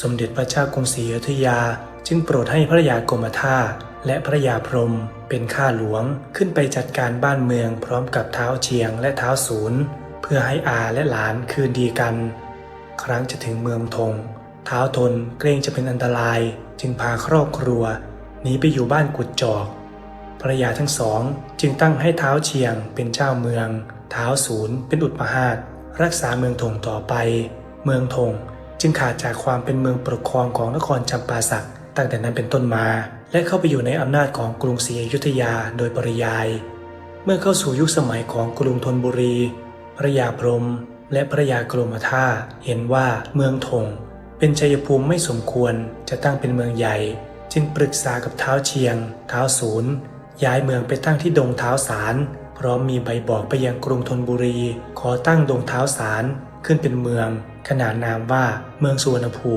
สมเด็จพระเจ้ากรุงศรีอยุธยาจึงโปรดให้พระยากรมท่าและพระยาพรมเป็นข้าหลวงขึ้นไปจัดการบ้านเมืองพร้อมกับเท้าเชียงและเท้าศูนย์ เพื่อให้อาและหลานคืนดีกัน ครั้งจะถึงเมืองธงเท้าทนเกรงจะเป็นอันตรายจึงพาครอบครัวหนีไปอยู่บ้านกุดจอกภรยาทั้งสองจึงตั้งให้เท้าเชียงเป็นเจ้าเมือง เท้าศูนย์เป็นอุปหาตรักษาเมืองธงต่อไป เมืองธง จึงขาดจากความเป็นเมืองปกครองของนครจำปาสักตั้งแต่นั้นเป็นต้นมา และเข้าไปอยู่ในอำนาจของกรุงศรีอยุธยาโดยปริยาย เมื่อเข้าสู่ยุคสมัยของกรุงธนบุรี พระยาพรม และพระยากรมท่าเห็นว่าเมืองธงเป็นชัยภูมิไม่สมควรจะตั้งเป็นเมืองใหญ่ จึงปรึกษากับเท้าเชียง เท้าศูนย์ย้ายเมืองไปตั้งที่ดงเท้าสารพร้อมมีใบบอกไปยังกรุงธนบุรี ขอตั้งดงเท้าสาร ขึ้นเป็นเมือง ขนานนามว่าเมืองสุวรรณภูมิ